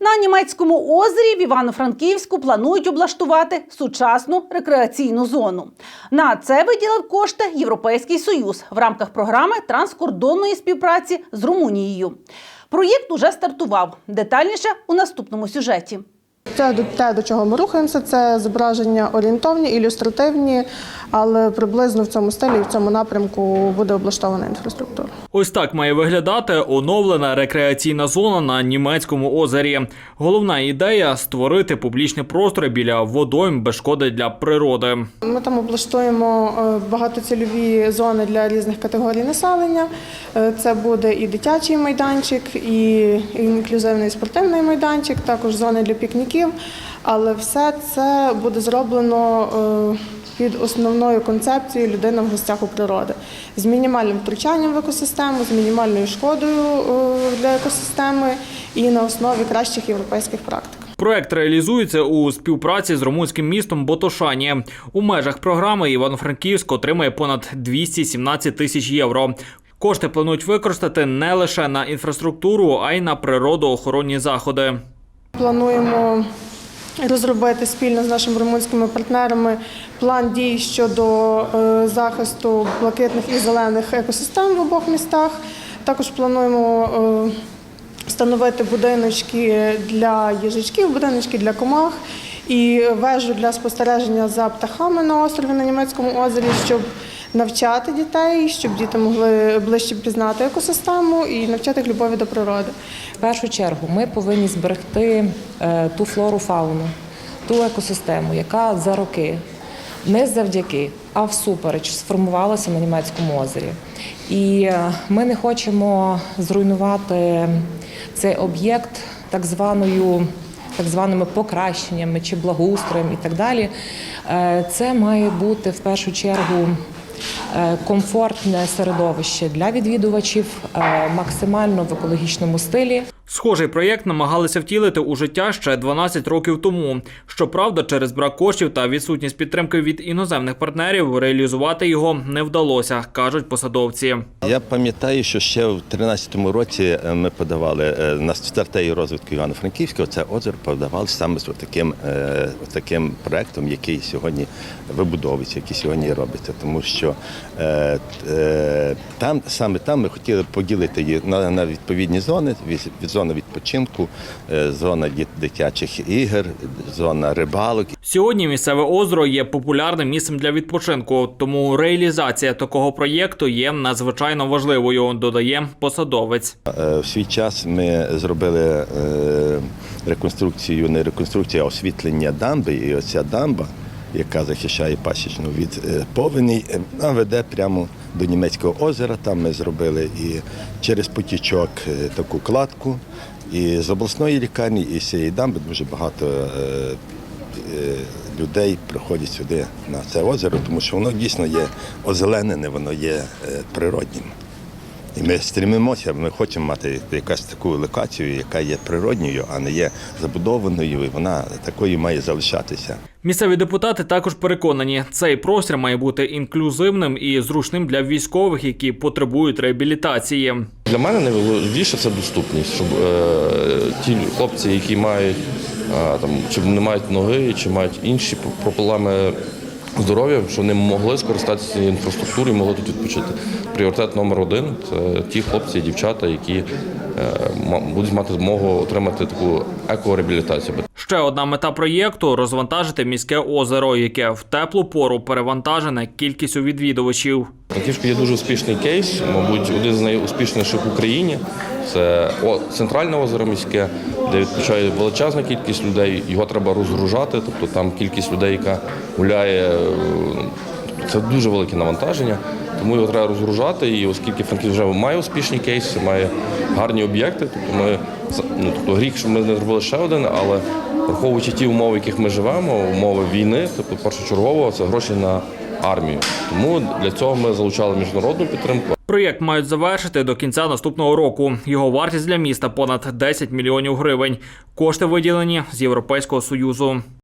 На німецькому озері в Івано-Франківську планують облаштувати сучасну рекреаційну зону. На це виділив кошти Європейський Союз в рамках програми транскордонної співпраці з Румунією. Проєкт уже стартував. Детальніше у наступному сюжеті. Це те, до чого ми рухаємося, це зображення орієнтовні, ілюстративні, але приблизно в цьому стилі і в цьому напрямку буде облаштована інфраструктура. Ось так має виглядати оновлена рекреаційна зона на німецькому озері. Головна ідея створити публічні простори біля водойм без шкоди для природи. Ми там облаштуємо е, багатоцільові зони для різних категорій населення. Е, Це буде і дитячий майданчик, і інклюзивний спортивний майданчик, також зони для пікніків. Але все це буде зроблено е, під основною концепцією людина в гостях у природи з мінімальним втручанням в екосистему, з мінімальною шкодою е, для екосистеми і на основі кращих європейських практик. Проект реалізується у співпраці з румунським містом Ботошані. У межах програми Івано-Франківськ отримає понад 217 тисяч євро. Кошти планують використати не лише на інфраструктуру, а й на природоохоронні заходи. Плануємо розробити спільно з нашими румунськими партнерами план дій щодо е, захисту блакитних і зелених екосистем в обох містах. Також плануємо е, встановити будиночки для їжачків, будиночки для комах і вежу для спостереження за птахами на острові на німецькому озері, щоб навчати дітей, щоб діти могли ближче пізнати екосистему і навчати їх любові до природи. В першу чергу ми повинні зберегти е, ту флору, фауну, ту екосистему, яка за роки не завдяки, а всупереч сформувалася на німецькому озері. І е, ми не хочемо зруйнувати цей об'єкт так званою. Так званими покращеннями чи благоустроєм і так далі. Е, Це має бути в першу чергу комфортне середовище для відвідувачів, е, максимально в екологічному стилі. Схожий проєкт намагалися втілити у життя ще 12 років тому. Щоправда, через брак коштів та відсутність підтримки від іноземних партнерів реалізувати його не вдалося, кажуть посадовці. Я пам'ятаю, що ще в 2013 році е, ми подавали е, на стратегію розвитку Івано-Франківського. Це озеро подавали саме з таким, таким проектом, який сьогодні вибудовується, який сьогодні робиться. Тому що е, е, там саме там ми хотіли поділити її на, на відповідні зони: від, від зони відпочинку, е, зона дитячих ігор, зона рибалок Сьогодні місцеве озеро є популярним місцем для відпочинку, тому реалізація такого проєкту є надзвичайно важливою, додає посадовець. Е, В свій час ми зробили е, реконструкцію, не реконструкцію, а освітлення дамби. І оця дамба, яка захищає пасічну від е, повені, е, вона веде прямо до німецького озера. Там ми зробили і через потічок е, таку кладку. І з обласної лікарні, і з цієї дамби дуже багато е, людей приходять сюди на це озеро, тому що воно дійсно є озеленене, воно є природнім. І ми стрімимося, ми хочемо мати якусь таку локацію, яка є природньою, а не є забудованою, і вона такою має залишатися. Місцеві депутати також переконані, цей простір має бути інклюзивним і зручним для військових, які потребують реабілітації. Для мене найважливіше це доступність, щоб е, ті хлопці, які мають е, там, чи не мають ноги, чи мають інші проблеми здоров'я, що вони могли скористатися інфраструктурою могли тут відпочити. Пріоритет номер один це ті хлопці і дівчата, які е, будуть мати змогу отримати таку екореабілітацію. Ще одна мета проєкту розвантажити міське озеро, яке в теплу пору перевантажене кількістю відвідувачів. Франківську є дуже успішний кейс, мабуть, один з найуспішніших в Україні. Це центральне озеро міське, де відпочиває величезна кількість людей. Його треба розгружати, тобто там кількість людей, яка гуляє, е, це дуже велике навантаження. Тому його треба розгружати. І оскільки Франківськ вже має успішні кейси, має гарні об'єкти, тобто ми ну, тобто гріх, що ми не зробили ще один, але враховуючи ті умови, в яких ми живемо, умови війни, тобто першочергово це гроші на армію. Тому для цього ми залучали міжнародну підтримку. Проєкт мають завершити до кінця наступного року. Його вартість для міста понад 10 мільйонів гривень. Кошти виділені з Європейського союзу.